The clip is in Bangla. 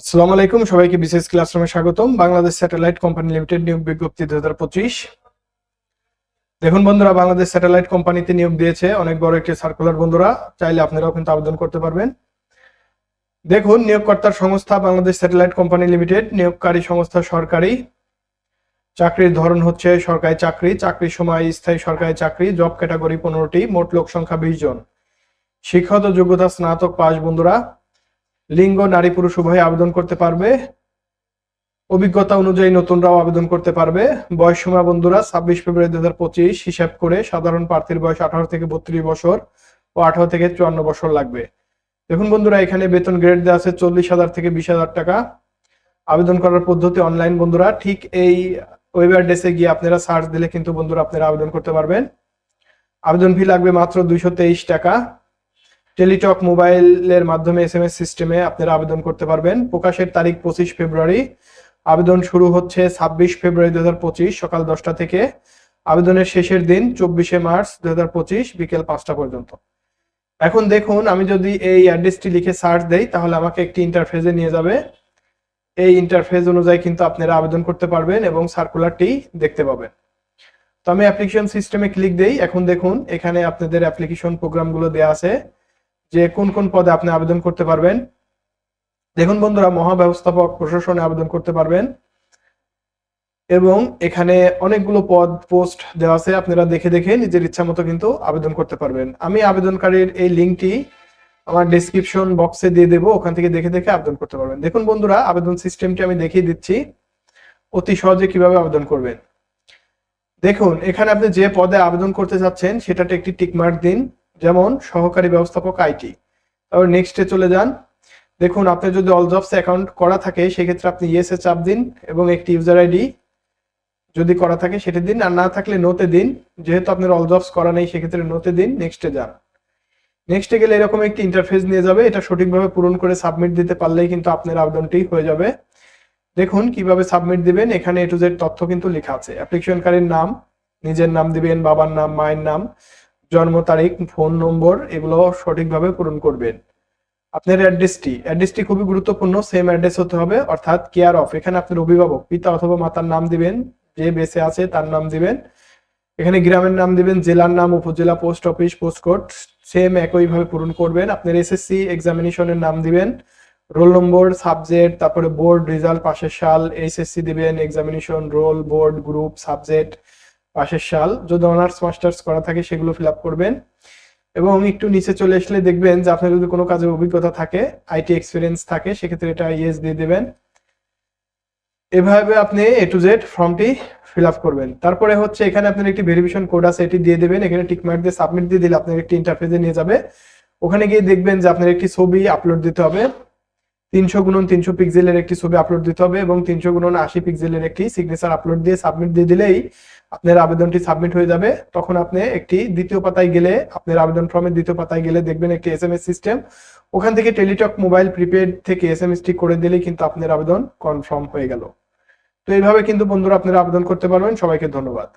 আসসালামু আলাইকুম, সবাইকে বিশেষ ক্লাসরুমে স্বাগতম। বাংলাদেশ স্যাটেলাইট কোম্পানি লিমিটেড নিয়োগ বিজ্ঞপ্তি দু হাজার পঁচিশ। দেখুন বন্ধুরা, বাংলাদেশ স্যাটেলাইট কোম্পানিতে নিয়োগ দিয়েছে অনেক বড় একটি সার্কুলার বন্ধুরা। চাইলে আপনারাও কিন্তু আবেদন করতে পারবেন। দেখুন, নিয়োগকর্তার সংস্থা বাংলাদেশ স্যাটেলাইট কোম্পানি লিমিটেড, নিয়োগকারী সংস্থা সরকারি। চাকরির ধরন হচ্ছে সরকারি চাকরি। চাকরির সময় স্থায়ী সরকারি চাকরি, জব ক্যাটাগরি পনেরোটি, মোট লোক সংখ্যা বিশ জন। শিক্ষাগত যোগ্যতা স্নাতক পাস বন্ধুরা। লিঙ্গ, নারী, পুরুষ উভয় আবেদন করতে পারবে। অভিজ্ঞতা অনুযায়ী নতুনরাও আবেদন করতে পারবে। বয়স সীমা, বন্ধুরা, ছাব্বিশ ফেব্রুয়ারি দু হাজার পঁচিশ, হিসাব করে সাধারণ প্রার্থীর বয়স আঠারো থেকে বত্রিশ বছর ও আঠারো থেকে চুয়ান্ন বছর লাগবে। দেখুন, বন্ধুরা, এখানে বেতন গ্রেড দেওয়া আছে চল্লিশ হাজার থেকে বিশ হাজার টাকা। আবেদন করার পদ্ধতি অনলাইন, বন্ধুরা। ঠিক এই ওয়েব অ্যাড্রেসে গিয়ে আপনারা সার্চ দিলে কিন্তু, বন্ধুরা, আপনারা আবেদন করতে পারবেন। আবেদন ফি লাগবে মাত্র দুইশো তেইশ টাকা। টেলিটক মোবাইলের মাধ্যমে এস এম এস সিস্টেমে আপনারা আবেদন করতে পারবেন। প্রকাশের তারিখ পঁচিশ ফেব্রুয়ারি। আবেদন শুরু হচ্ছে ছাব্বিশ ফেব্রুয়ারি দু হাজার পঁচিশ সকাল দশটা থেকে। আবেদনের শেষের দিন চব্বিশে মার্চ দু হাজার পঁচিশ বিকেল পাঁচটা পর্যন্ত। এখন দেখুন, আমি যদি এই অ্যাড্রেসটি লিখে সার্চ দেই, তাহলে আমাকে একটি ইন্টারফেসে নিয়ে যাবে। এই ইন্টারফেস অনুযায়ী কিন্তু আপনারা আবেদন করতে পারবেন এবং সার্কুলারটি দেখতে পাবেন। তো আমি অ্যাপ্লিকেশন সিস্টেমে ক্লিক দেই। এখন দেখুন, এখানে আপনাদের অ্যাপ্লিকেশন প্রোগ্রামগুলো দেওয়া আছে। যে কোন কোন পদে আপনি আবেদন করতে পারবেন। দেখুন বন্ধুরা, মহাব্যবস্থাপক প্রশাসনে আবেদন করতে পারবেন। এবং এখানে অনেকগুলো পদ, পোস্ট দেওয়া আছে, আপনারা দেখে দেখে নিজের ইচ্ছা মতো কিন্তু আবেদন করতে পারবেন। আমি আবেদনকারীর এই লিঙ্কটি আমার ডেসক্রিপশন বক্সে দিয়ে দেবো, ওখান থেকে দেখে দেখে আবেদন করতে পারবেন। দেখুন বন্ধুরা, আবেদন সিস্টেমটি আমি দেখিয়ে দিচ্ছি, অতি সহজে কীভাবে আবেদন করবেন। দেখুন, এখানে আপনি যে পদে আবেদন করতে যাচ্ছেন, সেটাতে একটি টিকমার্ক দিন। যেমন সহকারী ব্যবস্থাপক আইটি। তারপর নেক্সটে চলে যান। দেখুন আপনি যদি অল জবস অ্যাকাউন্ট করা থাকে, সেক্ষেত্রে আপনি ইয়েস এ চাপ দিন এবং একটি ইউজার আইডি যদি করা থাকে, সেটা দিন। আর না থাকলে নোতে দিন। যেহেতু আপনার অল জবস করা নেই, সেক্ষেত্রে নোতে দিন। নেক্সটে যান। নেক্সটে গেলে এরকম একটি ইন্টারফেস নিয়ে যাবে। এটা সঠিকভাবে পূরণ করে সাবমিট দিতে পারলেই কিন্তু আপনার আবেদনটি হয়ে যাবে। দেখুন, কীভাবে সাবমিট দিবেন। এখানে এ টু জেড তথ্য কিন্তু লেখা আছে। অ্যাপ্লিকেশনকারীর নাম, নিজের নাম দিবেন, বাবার নাম, মায়ের নাম। জন্ম তারিখ, ফোন নম্বর, এগুলো সঠিকভাবে পূরণ করবেন। আপনার অ্যাড্রেসটি অ্যাড্রেসটি খুবই গুরুত্বপূর্ণ সেম অ্যাড্রেস হতে হবে, অর্থাৎ কেয়ার অফ এখানে আপনার অভিভাবক, পিতা অথবা মাতার নাম দিবেন, যে বেঁচে আছে তার নাম দিবেন। এখানে গ্রামের নাম দিবেন, জেলার নাম, উপজেলা post office post code same একইভাবে পূরণ করবেন। আপনার এসএসসি এক্সামিনেশনের নাম দিবেন রোল নম্বর সাবজেক্ট তারপরে বোর্ড রেজাল্ট পাশের সাল এইচএসসি দিবেন examination roll board group subject পাশের সাল যদি অনার্স মাস্টার্স করা থাকে, সেগুলো ফিল আপ করবেন। এবং একটু নিচে চলে আসলে দেখবেন যে আপনার যদি কোনো কাজের অভিজ্ঞতা থাকে আইটি এক্সপিরিয়েন্স থাকে, সেক্ষেত্রে এটা ইয়েস দিয়ে দেবেন। এভাবে আপনি এ টু জেড ফর্মটি ফিল আপ করবেন। তারপরে হচ্ছে এখানে আপনার একটি ভেরিফিকেশন কোড আছে, এটি দিয়ে দেবেন। এখানে টিক মার্ক দিয়ে সাবমিট দিয়ে দিলে আপনার একটি ইন্টারফেসে নিয়ে যাবে। ওখানে গিয়ে দেখবেন যে আপনার একটি ছবি আপলোড দিতে হবে। তিনশো গুণন তিনশো পিক্সেলের একটি ছবি আপলোড দিতে হবে এবং তিনশো গুণন আশি পিক্সেলের একটি সিগনেচার আপলোড দিয়ে সাবমিট দিয়ে দিলেই আপনার আবেদনটি সাবমিট হয়ে যাবে, তখন আপনি একটি দ্বিতীয় পাতায় গেলে, আপনার আবেদন ফর্মের দ্বিতীয় পাতায় গেলে দেখবেন একটি এস সিস্টেম ওখান থেকে টেলিটক মোবাইল প্রিপেড থেকে এস এম এস টি করে দিলেই কিন্তু আপনার আবেদন কনফার্ম হয়ে গেল। তো এইভাবে কিন্তু বন্ধুরা আপনারা আবেদন করতে পারবেন। সবাইকে ধন্যবাদ।